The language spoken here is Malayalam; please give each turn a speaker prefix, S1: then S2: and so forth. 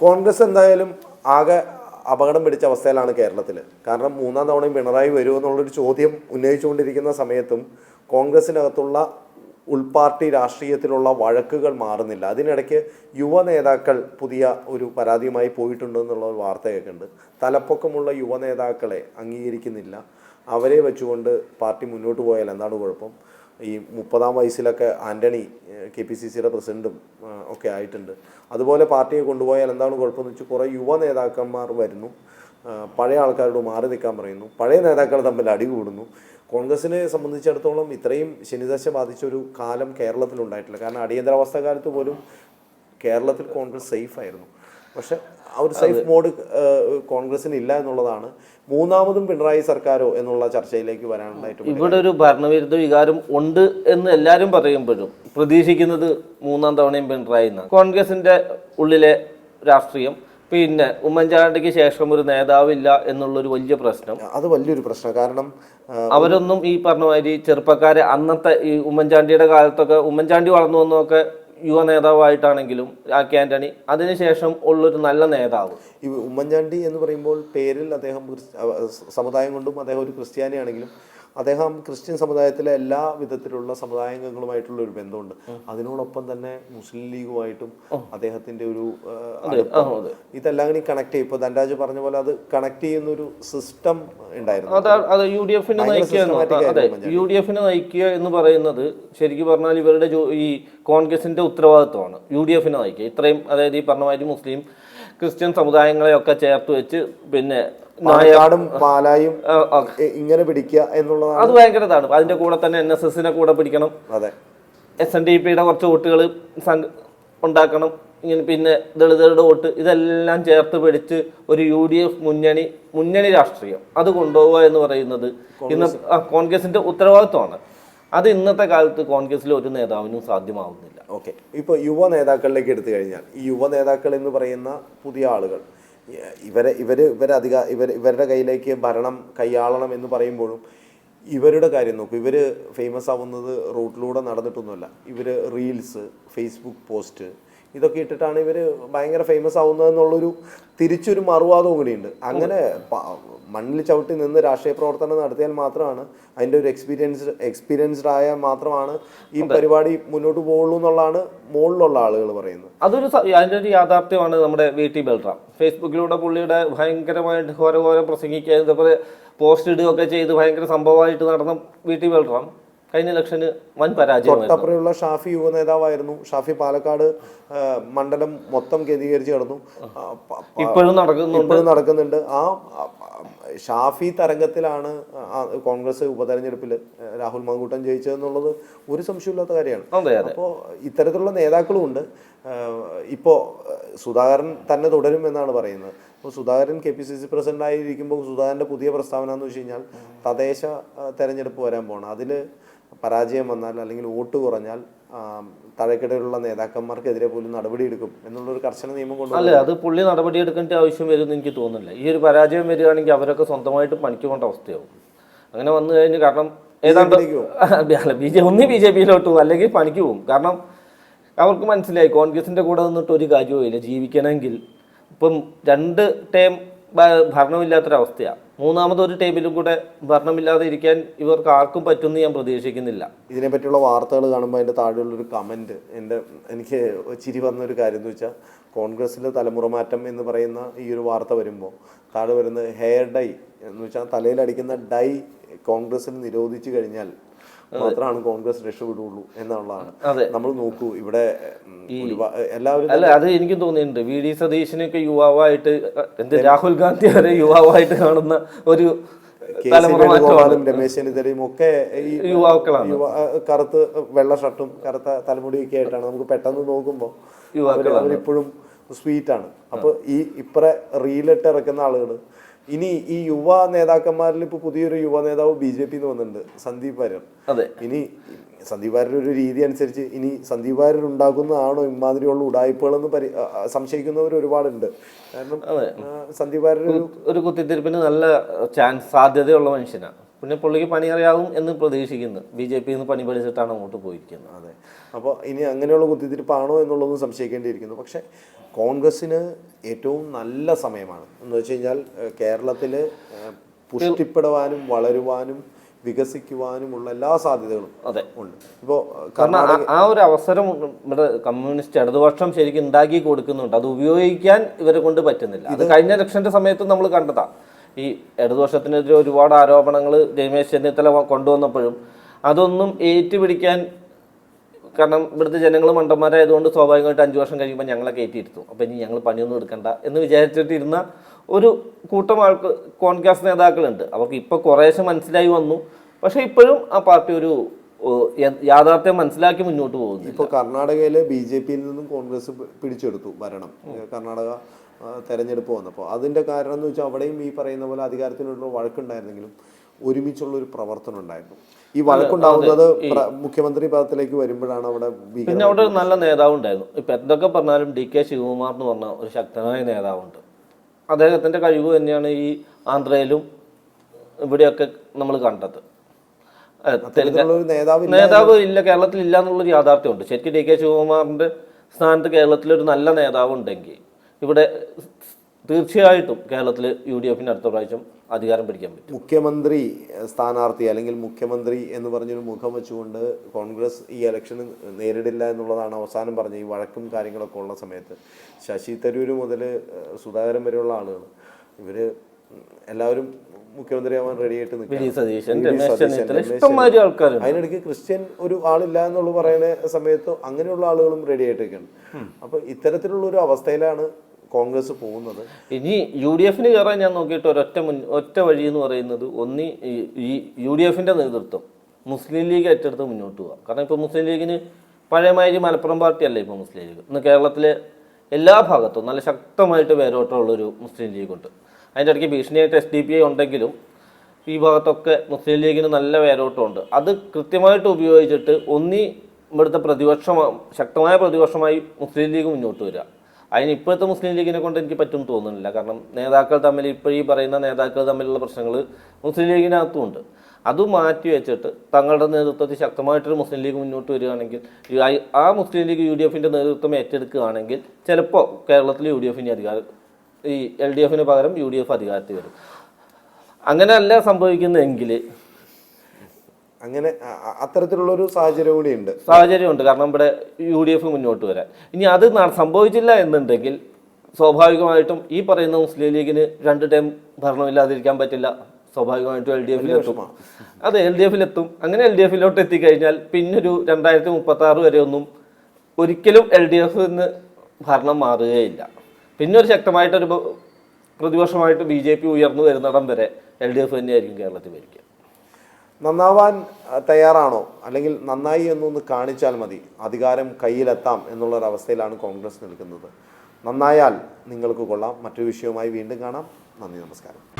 S1: കോൺഗ്രസ് എന്തായാലും ആകെ അപകടം പിടിച്ച അവസ്ഥയിലാണ് കേരളത്തിൽ കാരണം മൂന്നാം തവണയും പിണറായി വരുമോ എന്നുള്ളൊരു ചോദ്യം ഉന്നയിച്ചുകൊണ്ടിരിക്കുന്ന സമയത്തും കോൺഗ്രസിനകത്തുള്ള ഉൾപാർട്ടി രാഷ്ട്രീയത്തിലുള്ള വഴക്കുകൾ മാറുന്നില്ല. അതിനിടയ്ക്ക് യുവ നേതാക്കൾ പുതിയ ഒരു പരാതിയുമായി പോയിട്ടുണ്ട് എന്നുള്ള ഒരു വാർത്ത കേൾക്കുന്നുണ്ട് തലപ്പൊക്കമുള്ള യുവ നേതാക്കളെ അംഗീകരിക്കുന്നില്ല. അവരെ വെച്ചുകൊണ്ട് പാർട്ടി മുന്നോട്ട് പോയാൽ എന്താണ് കുഴപ്പം? ഈ മുപ്പതാം വയസ്സിലൊക്കെ ആന്റണി കെ പി സി സിയുടെ പ്രസിഡന്റും ഒക്കെ ആയിട്ടുണ്ട്. അതുപോലെ പാർട്ടിയെ കൊണ്ടുപോയാൽ എന്താണ് കുഴപ്പമെന്ന് വെച്ചാൽ കുറേ യുവ നേതാക്കന്മാർ വരുന്നു. പഴയ ആൾക്കാരോട് മാറി നിൽക്കാൻ പറയുന്നു. പഴയ നേതാക്കൾ തമ്മിൽ അടി കൂടുന്നു. കോൺഗ്രസിനെ സംബന്ധിച്ചിടത്തോളം ഇത്രയും ശനിദശ ബാധിച്ച ഒരു കാലം കേരളത്തിൽ ഉണ്ടായിട്ടില്ല. കാരണം അടിയന്തരാവസ്ഥ കാലത്ത് പോലും കേരളത്തിൽ കോൺഗ്രസ് സേഫ് ആയിരുന്നു. പക്ഷെ ആ ഒരു സേഫ് മോഡ് കോൺഗ്രസിന് ഇല്ല എന്നുള്ളതാണ്. മൂന്നാമതും പിണറായി സർക്കാരോ എന്നുള്ള ചർച്ചയിലേക്ക് വരാനുണ്ടായിട്ട്
S2: ഇവിടെ ഒരു ഭരണവിരുദ്ധ വികാരം ഉണ്ട് എന്ന് എല്ലാവരും പറയുമ്പോഴും പ്രതീക്ഷിക്കുന്നത് മൂന്നാം തവണയും പിണറായി എന്നാണ്. കോൺഗ്രസിന്റെ ഉള്ളിലെ രാഷ്ട്രീയം പിന്നെ ഉമ്മൻചാണ്ടിക്ക് ശേഷം ഒരു നേതാവില്ല എന്നുള്ളൊരു വലിയ പ്രശ്നം.
S1: അത് വലിയൊരു പ്രശ്നം. കാരണം
S2: അവരൊന്നും ഈ പറഞ്ഞ മാതിരി ചെറുപ്പക്കാരെ അന്നത്തെ ഈ ഉമ്മൻചാണ്ടിയുടെ കാലത്തൊക്കെ ഉമ്മൻചാണ്ടി വളർന്നു വന്നതൊക്കെ യുവ നേതാവായിട്ടാണെങ്കിലും ആ ആന്റണി അതിനുശേഷം ഉള്ളൊരു നല്ല നേതാവ്.
S1: ഈ ഉമ്മൻചാണ്ടി എന്ന് പറയുമ്പോൾ പേരിൽ അദ്ദേഹം സമുദായം കൊണ്ടും അദ്ദേഹം ഒരു ക്രിസ്ത്യാനിയാണെങ്കിലും അദ്ദേഹം ക്രിസ്ത്യൻ സമുദായത്തിലെ എല്ലാ വിധത്തിലുള്ള സമുദായാംഗങ്ങളുമായിട്ടുള്ള ഒരു ബന്ധമുണ്ട്. അതിനോടൊപ്പം തന്നെ മുസ്ലിം ലീഗുമായിട്ടും അദ്ദേഹത്തിന്റെ ഒരു. ഇതെല്ലാം കൂടി കണക്ട് ചെയ്യും. ഇപ്പൊ ധനരാജ് പറഞ്ഞ പോലെ അത് കണക്ട് ചെയ്യുന്ന ഒരു സിസ്റ്റം ഉണ്ടായിരുന്നു
S2: യു ഡി എഫിനെ നയിക്കുക എന്ന് അതെ യു ഡി എഫിനെ നയിക്കുക എന്ന് പറയുന്നത് ശരിക്കും പറഞ്ഞാൽ ഇവരുടെ ഈ കോൺഗ്രസിന്റെ ഉത്തരവാദിത്വമാണ്. യു ഡി എഫിനെ നയിക്കുക. ഇത്രയും അതായത് ഈ പറഞ്ഞ മാതിരി മുസ്ലിം ക്രിസ്ത്യൻ സമുദായങ്ങളെയൊക്കെ ചേർത്ത് വെച്ച് പിന്നെ
S1: പാലക്കാടും പാലായും ഇങ്ങനെ പിടിക്കുക എന്നുള്ളതാണ്.
S2: അത് ഭയങ്കര ഇതാണ്. അതിന്റെ കൂടെ തന്നെ എൻ എസ് എസിനെ കൂടെ പിടിക്കണം.
S1: അതെ.
S2: എസ് എൻ ഡി പിയുടെ കുറച്ച് വോട്ടുകൾ ഉണ്ടാക്കണം. ഇങ്ങനെ പിന്നെ ദളിതരുടെ വോട്ട് ഇതെല്ലാം ചേർത്ത് പിടിച്ച് ഒരു യു ഡി എഫ് മുന്നണി മുന്നണി രാഷ്ട്രീയം. അത് കൊണ്ടുപോവുക എന്ന് പറയുന്നത് ഇന്ന് കോൺഗ്രസിന്റെ ഉത്തരവാദിത്വമാണ്. അത് ഇന്നത്തെ കാലത്ത് കോൺഗ്രസിലെ ഒരു നേതാവിനും സാധ്യമാവുന്നില്ല.
S1: ഓക്കെ. ഇപ്പോൾ യുവ നേതാക്കളിലേക്ക് എടുത്തു കഴിഞ്ഞാൽ ഈ യുവ നേതാക്കൾ എന്ന് പറയുന്ന പുതിയ ആളുകൾ ഇവരെ ഇവർ ഇവരധിക ഇവർ ഇവരുടെ കയ്യിലേക്ക് ഭരണം കൈയാളണം എന്ന് പറയുമ്പോഴും ഇവരുടെ കാര്യം നോക്കും. ഇവർ ഫേമസ് ആവുന്നത് റോട്ടിലൂടെ നടന്നിട്ടൊന്നുമല്ല. ഇവർ റീൽസ് ഫേസ്ബുക്ക് പോസ്റ്റ് ഇതൊക്കെ ഇട്ടിട്ടാണ് ഇവർ ഭയങ്കര ഫേമസ് ആവുന്നത് എന്നുള്ളൊരു തിരിച്ചൊരു മറുവാദവും കൂടിയുണ്ട്. അങ്ങനെ മണ്ണിൽ ചവിട്ടി നിന്ന് രാഷ്ട്രീയ പ്രവർത്തനം നടത്തിയാൽ മാത്രമാണ് അതിന്റെ ഒരു എക്സ്പീരിയൻസ് എക്സ്പീരിയൻസ്ഡ് ആയാൽ മാത്രമാണ് ഈ പരിപാടി മുന്നോട്ട് പോകുള്ളൂ എന്നുള്ളതാണ് മുകളിലുള്ള ആളുകൾ പറയുന്നത്.
S2: അതൊരു അതിന്റെ ഒരു യാഥാർത്ഥ്യമാണ് നമ്മുടെ വി ടി ബൽറാം. ഫേസ്ബുക്കിലൂടെ പുള്ളിയുടെ ഭയങ്കരമായിട്ട് ഓരോ ഓരോ പ്രസംഗിക്കുക ഇതേപോലെ പോസ്റ്റ് ഇടുകയൊക്കെ ചെയ്ത് ഭയങ്കര സംഭവമായിട്ട് നടന്ന വി ടി ബൽറാം. കഴിഞ്ഞ ഇലക്ഷന് വൻ പരാജയം
S1: തൊട്ടപ്പുറയുള്ള ഷാഫി യുവ നേതാവായിരുന്നു. ഷാഫി പാലക്കാട് ആ, മണ്ഡലം മൊത്തം കേന്ദ്രീകരിച്ച് കിടന്നു. ആ, പ- പ-
S2: ഇപ്പോഴും നടക്കുന്നുണ്ട്.
S1: ഇപ്പോഴും നടക്കുന്നുണ്ട്. ആ ആ, ഷാഫി തരംഗത്തിലാണ് കോൺഗ്രസ് ഉപതെരഞ്ഞെടുപ്പിൽ രാഹുൽ മാങ്കൂട്ടം ജയിച്ചതെന്നുള്ളത് ഒരു സംശയമില്ലാത്ത കാര്യമാണ്. അപ്പോൾ ഇത്തരത്തിലുള്ള നേതാക്കളും ഉണ്ട് ഇപ്പോൾ സുധാകരൻ തന്നെ തുടരും എന്നാണ് പറയുന്നത്. അപ്പോൾ Sudhakaran K P C C president ആയിരിക്കുമ്പോൾ സുധാകരന്റെ പുതിയ പ്രസ്താവന എന്ന് വെച്ച് കഴിഞ്ഞാൽ തദ്ദേശ തെരഞ്ഞെടുപ്പ് വരാൻ പോകണം അതിൽ പരാജയം വന്നാൽ അല്ലെങ്കിൽ വോട്ട് കുറഞ്ഞാൽ താഴേക്കിടയിലുള്ള നേതാക്കന്മാർക്കെതിരെ പോലും നടപടിയെടുക്കും എന്നുള്ളൊരു കർശന നിയമം കൊണ്ട്
S2: അല്ല അത് പുള്ളി നടപടിയെടുക്കേണ്ട ആവശ്യം വരുമെന്ന് എനിക്ക് തോന്നുന്നില്ല. ഈ ഒരു പരാജയം വരികയാണെങ്കിൽ അവരൊക്കെ സ്വന്തമായിട്ട് പണിക്ക് പോകേണ്ട അവസ്ഥയാവും. അങ്ങനെ വന്നു കഴിഞ്ഞ് കാരണം ഏതാണ്ട് അല്ല ബി ജെ ഒന്നി ബി ജെ പിയിലോട്ട് പോകും അല്ലെങ്കിൽ പണിക്ക് പോകും. കാരണം അവർക്ക് മനസ്സിലായി കോൺഗ്രസിന്റെ കൂടെ നിന്നിട്ട് ഒരു കാര്യവുമില്ല. ജീവിക്കണമെങ്കിൽ ഇപ്പം രണ്ട് ടേം ഭരണമില്ലാത്തൊരവസ്ഥയാണ് മൂന്നാമത് ഒരു ടേമിലും കൂടെ ഭരണമില്ലാതെ ഇരിക്കാൻ ഇവർക്ക് ആർക്കും പറ്റുമെന്ന് ഞാൻ പ്രതീക്ഷിക്കുന്നില്ല.
S1: ഇതിനെ പറ്റിയുള്ള വാർത്തകൾ കാണുമ്പോൾ അതിന്റെ താഴെയുള്ളൊരു കമന്റ് എന്റെ എനിക്ക് ചിരി വന്ന ഒരു കാര്യം എന്ന് വെച്ചാൽ കോൺഗ്രസ്സിലെ തലമുറ മാറ്റം എന്ന് പറയുന്ന ഈ ഒരു വാർത്ത വരുമ്പോൾ താഴെ വരുന്നത് ഹെയർ ഡൈ എന്ന് വെച്ചാൽ തലയിലടിക്കുന്ന ഡൈ കോൺഗ്രസ്സിൽ നിരോധിച്ചു കഴിഞ്ഞാൽ മാത്രമാണ് കോൺഗ്രസ് രക്ഷപ്പെടുള്ളൂ എന്നുള്ളതാണ്.
S2: അതെ.
S1: നമ്മൾ നോക്കൂ ഇവിടെ എല്ലാവരും
S2: അല്ല അത് എനിക്കും തോന്നിയിട്ടുണ്ട്. വി ഡി സതീശനൊക്കെ യുവാവായിട്ട് എന്ത് രാഹുൽ ഗാന്ധി വരെ യുവാവായിട്ട് കാണുന്ന ഒരു തലമുറ
S1: രമേശ് ചെന്നിത്തലയും ഒക്കെ ഈ
S2: യുവാക്കളാണ്.
S1: യുവ കറുത്ത് വെള്ള ഷർട്ടും കറുത്ത തലമുടിയൊക്കെ ആയിട്ടാണ് നമുക്ക് പെട്ടെന്ന് നോക്കുമ്പോൾ. അവരിപ്പോഴും സ്വീറ്റ് ആണ്. അപ്പൊ ഈ ഇപ്പറ റീലിട്ട് ഇറക്കുന്ന ആളുകൾ ഇനി ഈ യുവ നേതാക്കന്മാരിൽ ഇപ്പൊ പുതിയൊരു യുവ നേതാവ് ബി ജെ പിന്ന് വന്നിട്ടുണ്ട് സന്ദീപ് വാര്യർ.
S2: അതെ.
S1: ഇനി സന്ദീപ് വാര്യർ ഒരു രീതി അനുസരിച്ച് ഇനി സന്ദീപ് വാര്യർ ഉണ്ടാക്കുന്നതാണോ ഇമാതിരിയുള്ള ഉടായ്പകളെന്ന് പരി സംശയിക്കുന്നവർ ഒരുപാടുണ്ട്. കാരണം. സന്ദീപ് വാര്യർ ഒരു
S2: കുത്തിത്തിരിപ്പിന് നല്ല ചാൻസ് സാധ്യതയുള്ള മനുഷ്യനാണ്. പിന്നെ പുള്ളിക്ക് പണി അറിയാവും എന്ന് പ്രതീക്ഷിക്കുന്നു. ബി ജെ പിയിൽ നിന്ന് പണി പഠിച്ചിട്ടാണ് അങ്ങോട്ട് പോയിരിക്കുന്നത്.
S1: അതെ. അപ്പോൾ ഇനി അങ്ങനെയുള്ള കുത്തിത്തിരിപ്പാണോ എന്നുള്ളതും സംശയിക്കേണ്ടിയിരിക്കുന്നു. പക്ഷേ കോൺഗ്രസ്സിന് ഏറ്റവും നല്ല സമയമാണ്. എന്ന് വെച്ച് കഴിഞ്ഞാൽ കേരളത്തിൽ പുഷ്ടിപ്പെടുവാനും വളരുവാനും വികസിക്കുവാനുമുള്ള എല്ലാ സാധ്യതകളും
S2: അതെ.
S1: ഉണ്ട്. ഇപ്പോൾ
S2: കാരണം ആ- ഒരു അവസരം ഇവിടെ കമ്മ്യൂണിസ്റ്റ് ഇടതുപക്ഷം ശരിക്കും ഉണ്ടാക്കി കൊടുക്കുന്നുണ്ട്. അത് ഉപയോഗിക്കാൻ ഇവരെ കൊണ്ട് പറ്റുന്നില്ല. അത് കഴിഞ്ഞ ഇലക്ഷന്റെ സമയത്ത് നമ്മൾ കണ്ടതാ. ഈ ഇടതുപക്ഷത്തിനെതിരെ ഒരുപാട് ആരോപണങ്ങൾ രമേശ് ചെന്നിത്തല കൊണ്ടുവന്നപ്പോഴും അതൊന്നും ഏറ്റുപിടിക്കാൻ കാരണം ഇവിടുത്തെ ജനങ്ങൾ മണ്ടന്മാരായതുകൊണ്ട് സ്വാഭാവികമായിട്ട് അഞ്ചു വർഷം കഴിയുമ്പോൾ ഞങ്ങളെ കയറ്റിയിരുത്തു. അപ്പോൾ ഇനി ഞങ്ങൾ പണിയൊന്നും എടുക്കണ്ട എന്ന് വിചാരിച്ചിട്ടിരുന്ന ഒരു കൂട്ടം ആൾക്ക് കോൺഗ്രസ് നേതാക്കളുണ്ട്. അവർക്ക് ഇപ്പോൾ കുറേശ്ശെ മനസ്സിലായി വന്നു. പക്ഷേ ഇപ്പോഴും ആ പാർട്ടി ഒരു യാഥാർത്ഥ്യം മനസ്സിലാക്കി മുന്നോട്ട് പോകുന്നു
S1: ഇപ്പോൾ കർണാടകയിലെ ബി ജെ പിയിൽ നിന്നും കോൺഗ്രസ് പിടിച്ചെടുത്തു ഭരണം. കർണാടക തെരഞ്ഞെടുപ്പ് വന്നപ്പോൾ അതിന്റെ കാരണം എന്ന് വെച്ചാൽ അവിടെയും ഈ പറയുന്ന പോലെ അധികാരത്തിനുള്ള വഴക്കുണ്ടായിരുന്നെങ്കിലും ഒരുമിച്ചുള്ള ഒരു പ്രവർത്തനം ഉണ്ടായിരുന്നു. ഈ വഴക്കുണ്ടാവുന്നത് മുഖ്യമന്ത്രി പദത്തിലേക്ക് വരുമ്പോഴാണ് അവിടെ
S2: പിന്നെ അവിടെ ഒരു നല്ല നേതാവ് ഉണ്ടായിരുന്നു ഇപ്പം എന്തൊക്കെ പറഞ്ഞാലും ഡി കെ ശിവകുമാർ എന്ന് പറഞ്ഞ ഒരു ശക്തനായ നേതാവുണ്ട്. അദ്ദേഹത്തിന്റെ കഴിവ് തന്നെയാണ് ഈ ആന്ധ്രയിലും ഇവിടെയൊക്കെ നമ്മൾ കണ്ടത്.
S1: നേതാവ്
S2: നേതാവ് ഇല്ല കേരളത്തിൽ ഇല്ല എന്നുള്ളൊരു യാഥാർത്ഥ്യമുണ്ട്. ശരിക്കും ഡി കെ ശിവകുമാറിന്റെ സ്ഥാനത്ത് കേരളത്തിൽ ഒരു നല്ല നേതാവ് ഉണ്ടെങ്കിൽ ഇവിടെ തീർച്ചയായിട്ടും കേരളത്തിൽ യു ഡി എഫിന് അടുത്ത പ്രാവശ്യം അധികാരം പിടിക്കാൻ പറ്റും.
S1: മുഖ്യമന്ത്രി സ്ഥാനാർത്ഥി അല്ലെങ്കിൽ മുഖ്യമന്ത്രി എന്ന് പറഞ്ഞൊരു മുഖം വെച്ചുകൊണ്ട് കോൺഗ്രസ് ഈ ഇലക്ഷന് നേരിടില്ല എന്നുള്ളതാണ് അവസാനം പറഞ്ഞത്. ഈ വഴക്കും കാര്യങ്ങളൊക്കെ ഉള്ള സമയത്ത് ശശി തരൂർ മുതൽ സുധാകരൻ വരെയുള്ള ആളുകൾ ഇവർ എല്ലാവരും മുഖ്യമന്ത്രിയാവാൻ റെഡി ആയിട്ട്
S2: നിൽക്കും
S1: അതിനിടയ്ക്ക് ക്രിസ്ത്യൻ ഒരു ആളില്ല എന്നുള്ള പറയുന്ന സമയത്ത് അങ്ങനെയുള്ള ആളുകളും റെഡി ആയിട്ടൊക്കെയാണ് അപ്പൊ ഇത്തരത്തിലുള്ള ഒരു അവസ്ഥയിലാണ് കോൺഗ്രസ് പോകുന്നത്?
S2: ഇനി യു ഡി എഫിന് കയറാൻ ഞാൻ നോക്കിയിട്ട് ഒരൊറ്റ മുൻ ഒറ്റ വഴി എന്ന് പറയുന്നത് ഒന്നി ഈ- യു ഡി എഫിന്റെ നേതൃത്വം മുസ്ലിം ലീഗ് ഏറ്റെടുത്ത് മുന്നോട്ട് പോകാം കാരണം ഇപ്പോൾ മുസ്ലിം ലീഗിന് പഴയമാതിരി മലപ്പുറം പാർട്ടിയല്ല ഇപ്പോൾ മുസ്ലിം ലീഗ്. ഇന്ന് കേരളത്തിലെ എല്ലാ ഭാഗത്തും നല്ല ശക്തമായിട്ട് വേരോട്ടമുള്ളൊരു മുസ്ലിം ലീഗുണ്ട്. അതിന്റെ ഇടയ്ക്ക് ഭീഷണിയായിട്ട് എസ് ഡി പി ഐ ഉണ്ടെങ്കിലും ഈ ഭാഗത്തൊക്കെ മുസ്ലിം ലീഗിന് നല്ല വേരോട്ടമുണ്ട്. അത് കൃത്യമായിട്ട് ഉപയോഗിച്ചിട്ട് ഒന്നി ഇവിടുത്തെ പ്രതിപക്ഷമാ ശക്തമായ പ്രതിപക്ഷമായി മുസ്ലിം ലീഗ് മുന്നോട്ട് വരിക. അതിന് ഇപ്പോഴത്തെ മുസ്ലിം ലീഗിനെ കൊണ്ട് എനിക്ക് പറ്റും തോന്നുന്നില്ല. കാരണം നേതാക്കൾ തമ്മിൽ ഇപ്പോൾ ഈ പറയുന്ന നേതാക്കൾ തമ്മിലുള്ള പ്രശ്നങ്ങൾ മുസ്ലിം ലീഗിനകത്തും ഉണ്ട്. അത് മാറ്റി വെച്ചിട്ട് തങ്ങളുടെ നേതൃത്വത്തിൽ ശക്തമായിട്ടൊരു മുസ്ലിം ലീഗ് മുന്നോട്ട് വരികയാണെങ്കിൽ ആ മുസ്ലിം ലീഗ് യു ഡി എഫിന്റെ നേതൃത്വം ഏറ്റെടുക്കുകയാണെങ്കിൽ ചിലപ്പോൾ കേരളത്തിൽ യു ഡി എഫിന്റെ അധികാരം ഈ എൽ ഡി എഫിന് പകരം യു ഡി എഫ് അധികാരത്തിൽ വരും. അങ്ങനെയല്ല സംഭവിക്കുന്നതെങ്കിൽ
S1: അങ്ങനെ അത്തരത്തിലുള്ള ഒരു സാഹചര്യം കൂടി ഉണ്ട്
S2: സാഹചര്യമുണ്ട്. കാരണം ഇവിടെ യു ഡി എഫ് മുന്നോട്ട് വരാൻ. ഇനി അത് സംഭവിച്ചില്ല എന്നുണ്ടെങ്കിൽ സ്വാഭാവികമായിട്ടും ഈ പറയുന്ന മുസ്ലിം ലീഗിന് രണ്ട് ടൈം ഭരണമില്ലാതിരിക്കാൻ പറ്റില്ല. സ്വാഭാവികമായിട്ടും എൽ ഡി എഫിലെത്തും അതെ എൽ ഡി എഫിലെത്തും അങ്ങനെ എൽ ഡി എഫിലോട്ട് എത്തിക്കഴിഞ്ഞാൽ പിന്നൊരു രണ്ടായിരത്തി മുപ്പത്തി ആറ് വരെ ഒന്നും ഒരിക്കലും എൽ ഡി എഫ് നിന്ന് ഭരണം മാറുകയില്ല. പിന്നെ ഒരു ശക്തമായിട്ടൊരു പ്രതിപക്ഷമായിട്ട് ബി ജെ പി ഉയർന്നു വരുന്നിടം വരെ എൽ ഡി എഫ് തന്നെയായിരിക്കും കേരളത്തിൽ ഭരിക്കുക.
S1: നന്നാവാൻ തയ്യാറാണോ? അല്ലെങ്കിൽ നന്നായി എന്നൊന്ന് കാണിച്ചാൽ മതി. അധികാരം കയ്യിലെത്താം എന്നുള്ളൊരവസ്ഥയിലാണ് കോൺഗ്രസ് നിൽക്കുന്നത്. നന്നായാൽ നിങ്ങൾക്ക് കൊള്ളാം. മറ്റൊരു വിഷയവുമായി വീണ്ടും കാണാം. നന്ദി നമസ്കാരം.